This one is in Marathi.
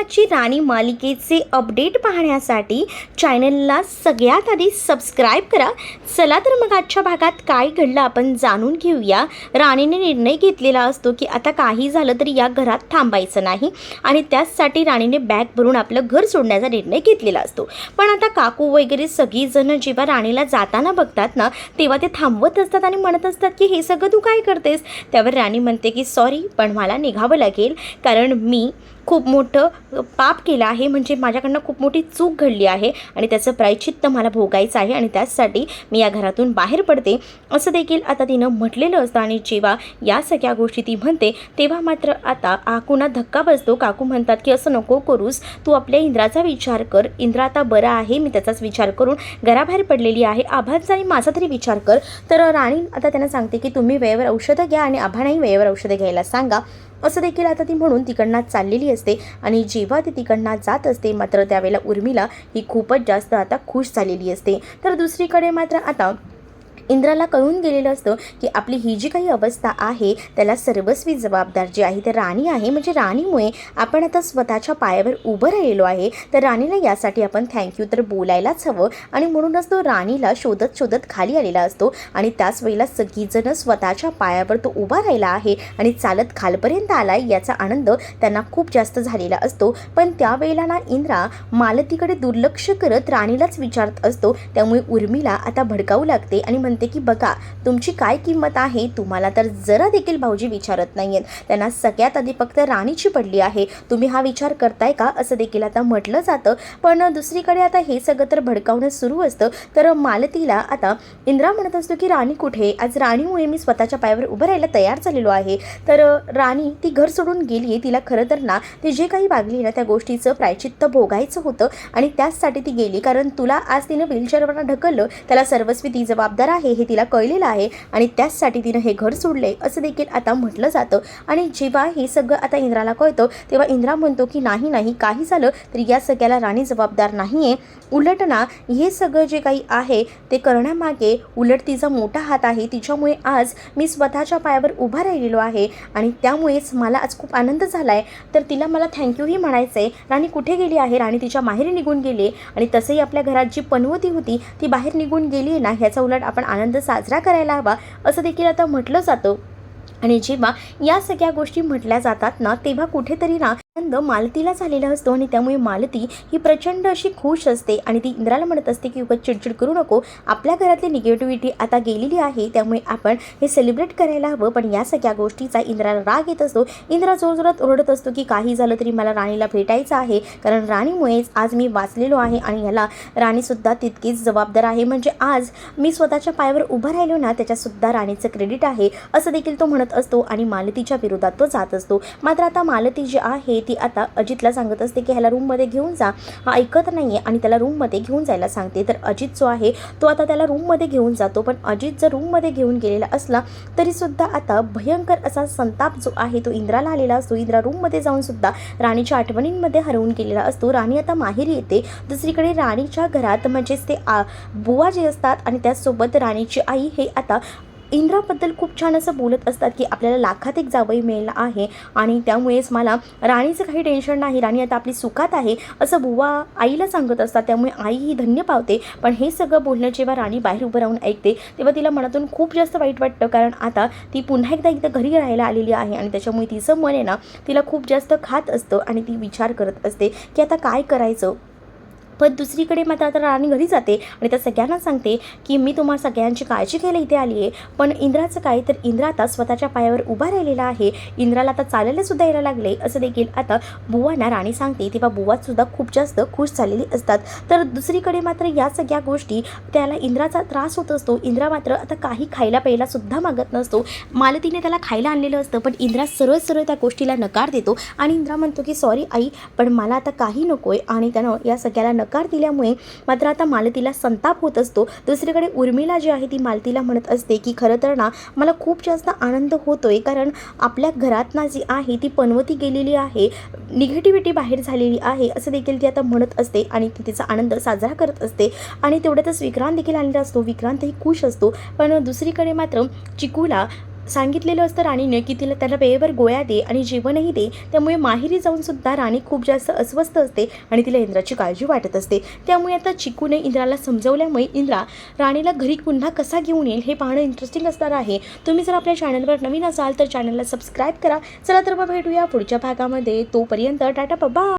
कुमाची राणी मालिकेचे अपडेट पाहण्यासाठी चॅनलला सगळ्यात आधी सबस्क्राईब करा. चला तर मग आजच्या भागात काय घडलं आपण जाणून घेऊया. राणीने निर्णय घेतलेला असतो की आता काही झालं तरी या घरात थांबायचं नाही आणि त्याचसाठी राणीने बॅग भरून आपलं घर सोडण्याचा निर्णय घेतलेला असतो. पण आता काकू वगैरे सगळीजणं जेव्हा राणीला जाताना बघतात ना तेव्हा ते थांबवत असतात आणि म्हणत असतात की हे सगळं तू काय करतेस? त्यावर राणी म्हणते की सॉरी पण मला निघावं लागेल. कारण मी खूप मोठं पाप केलं आहे म्हणजे माझ्याकडनं खूप मोठी चूक घडली आहे आणि त्याचं प्रायचित्त मला भोगायचं आहे आणि त्याचसाठी मी या घरातून बाहेर पडते. असं देखील आता तिनं म्हटलेलं असतं आणि जेव्हा या सगळ्या गोष्टी ती म्हणते तेव्हा मात्र आता काकूंना धक्का बसतो. काकू म्हणतात की असं नको करूस. तू आपल्या इंद्राचा विचार कर. इंद्रा आता बरा आहे. मी त्याचाच विचार करून घराबाहेर पडलेली आहे. आभाचा आणि माझा तरी विचार कर. तर राणी आता त्यांना सांगते की तुम्ही वेळेवर औषधं घ्या आणि आभानाही वेळेवर औषधं घ्यायला सांगा. असं देखील आता ती म्हणून तिकडनं चाललेली असते. आणि जेव्हा ती तिकडनं जात असते मात्र त्यावेळेला उर्मिला ही खूपच जास्त आता खुश झालेली असते. तर दुसरीकडे मात्र आता इंद्राला कळून गेलेलं असतं की आपली ही जी काही अवस्था आहे त्याला सर्वस्वी जबाबदार जी आहे तर राणी आहे. म्हणजे राणीमुळे आपण आता स्वतःच्या पायावर उभं राहिलो आहे. तर राणीला यासाठी आपण थँक्यू तर बोलायलाच हवं. आणि म्हणूनच तो राणीला शोधत शोधत खाली आलेला असतो. आणि त्याच वेळेला सगळीजणं स्वतःच्या पायावर तो उभा राहिला आहे. आणि चालत खालपर्यंत आला याचा आनंद त्यांना खूप जास्त झालेला असतो. पण त्यावेळेला ना इंद्रा मालतीकडे दुर्लक्ष करत राणीलाच विचारत असतो. त्यामुळे उर्मिला आता भडकावू लागते आणि म्हणते की बघा तुमची काय किंमत आहे तुम्हाला तर जरा देखील भाऊजी विचारत नाही आहेत त्यांना सगळ्यात आधी फक्त राणीची पडली आहे. तुम्ही हा विचार करताय का? असं देखील आता म्हटलं जातं. पण दुसरीकडे आता हे सगळं तर भडकावणं सुरू असतं. तर मालतीला आता इंद्रा म्हणत असतो की राणी कुठे? आज राणीमुळे मी स्वतःच्या पायावर उभं राहायला तयार झालेलो आहे. तर राणी ती घर सोडून गेली आहे तिला खरं तर ना ती जे काही वागली ना त्या गोष्टीचं प्रायचित्त भोगायचं होतं. आणि त्याचसाठी ती गेली. कारण तुला आज तिनं व्हीलचेअरवर ढकललं. त्याला सर्वस्वी ती जबाबदार आहे. हे तिला कळलेलं आहे आणि त्याचसाठी तिनं हे घर सोडले असं देखील आता म्हटलं जातं. आणि जेव्हा हे सगळं आता इंद्राला कळतं तेव्हा इंद्रा म्हणतो की नाही नाही काही झालं तरी या सगळ्याला राणी जबाबदार नाही आहे उलट ना हे सगळं जे काही आहे ते करण्यामागे उलट तिचा मोठा हात आहे. तिच्यामुळे आज मी स्वतःच्या पायावर उभा राहिलेलो आहे आणि त्यामुळेच मला आज खूप आनंद झाला आहे तर तिला मला थँक्यूही म्हणायचं आहे राणी कुठे गेली आहे? राणी तिच्या माहेरी निघून गेली आणि तसंही आपल्या घरात जी पनवती होती ती बाहेर निघून गेली आहे ना? ह्याचा उलट आपण आनंद साजरा करायला हवा असं देखील आता म्हटलं जातं. आणि जेव्हा या सगळ्या गोष्टी म्हटल्या जातात ना तेव्हा कुठेतरी ना आनंद मालतीला झालेला असतो आणि त्यामुळे मालती ही प्रचंड अशी खुश असते आणि ती इंद्राला म्हणत असते की उगत चिडचिड करू नको. आपल्या घरातली निगेटिव्हिटी आता गेलेली आहे. त्यामुळे आपण हे सेलिब्रेट करायला हवं. पण या सगळ्या गोष्टीचा इंद्राला राग येत असतो. इंद्रा जोरजोरात ओरडत असतो की काही झालं तरी मला राणीला भेटायचं आहे. कारण राणीमुळेच आज मी वाचलेलो आहे आणि याला राणीसुद्धा तितकीच जबाबदार आहे. म्हणजे आज मी स्वतःच्या पायावर उभं राहिलो ना त्याच्यासुद्धा राणीचं क्रेडिट आहे. असं देखील तो म्हणत असतो आणि मालतीच्या विरोधात तो जात असतो. मात्र आता मालती जी आहे ती आता अजितला सांगत असते की ह्याला रूममध्ये घेऊन जा. हा ऐकत नाही आहे आणि त्याला रूममध्ये घेऊन जायला सांगते. तर अजित जो आहे तो आता त्याला रूममध्ये घेऊन जातो. पण अजित जर रूममध्ये घेऊन गेलेला असला तरीसुद्धा आता भयंकर असा संताप जो आहे तो इंद्राला आलेला असतो. इंद्रा रूममध्ये जाऊन सुद्धा राणीच्या आठवणींमध्ये हरवून गेलेला असतो. राणी आता माहेरी येते. दुसरीकडे राणीच्या घरात म्हणजेच ते आ बुवा जे असतात आणि त्याचसोबत राणीची आई हे आता इंद्राबद्दल खूप छान असं बोलत असतात की आपल्याला लाखात एक जावई मिळाला आहे आणि त्यामुळेच मला राणीचं काही टेन्शन नाही राणी आता आपली सुखात आहे असं बुवा आईला सांगत असतात. त्यामुळे आई ही धन्य पावते. पण हे सगळं बोलणं जेव्हा राणी बाहेर उभं राहून ऐकते तेव्हा तिला मनातून खूप जास्त वाईट वाटतं. कारण आता ती पुन्हा एकदा एकदा घरी राहायला आलेली आहे आणि त्याच्यामुळे तिचं मन आहे ना तिला खूप जास्त खात असतं आणि ती विचार करत असते की आता काय करायचं? पण दुसरीकडे मात्र आता राणी घरी जाते आणि त्या सगळ्यांना सांगते की मी तुम्हाला सगळ्यांची काळजी घ्यायला इथे आली आहे पण इंद्राचं काय तर इंद्रा आता स्वतःच्या पायावर उभा राहिलेला आहे. इंद्राला आता चालायला सुद्धा यायला लागले. असं देखील आता बुवांना राणी सांगते. तेव्हा बुवात सुद्धा खूप जास्त खुश झालेली असतात. तर दुसरीकडे मात्र या सगळ्या गोष्टी त्याला इंद्राचा त्रास होत असतो. इंद्रा मात्र आता काही खायला प्यायला सुद्धा मागत नसतो. मालतीने त्याला खायला आणलेलं असतं पण इंद्रा सरळ सरळ त्या गोष्टीला नकार देतो. आणि इंद्रा म्हणतो की सॉरी आई पण मला आता काही नको आहे आणि त्यानं या सगळ्याला नकार दिल्यामुळे मात्र आता मालतीला संताप होत असतो. दुसरीकडे उर्मिला जी आहे ती मालतीला म्हणत असते की खरं तर ना मला खूप जास्त आनंद होतोय कारण आपल्या घरात ना जी आहे ती पनवती गेलेली आहे निगेटिव्हिटी बाहेर झालेली आहे असं देखील ती आता म्हणत असते आणि ती तिचा आनंद साजरा करत असते. आणि तेवढ्यातच विक्रांत देखील आलेला असतो. विक्रांतही खुश असतो. पण दुसरीकडे मात्र चिकूला सांगितलेलं असतं राणीने की तिला त्याला वेळेवर गोळ्या दे आणि जेवणही दे. त्यामुळे माहेरी जाऊनसुद्धा राणी खूप जास्त अस्वस्थ असते आणि तिला इंद्राची काळजी वाटत असते. त्यामुळे आता चिकूने इंद्राला समजवल्यामुळे इंद्रा राणीला घरी पुन्हा कसा घेऊन येईल हे पाहणं इंटरेस्टिंग असणार आहे. तुम्ही जर आपल्या चॅनलवर नवीन असाल तर चॅनलला सबस्क्राईब करा. चला तर मग भेटूया पुढच्या भागामध्ये. तोपर्यंत टाटा पब्बा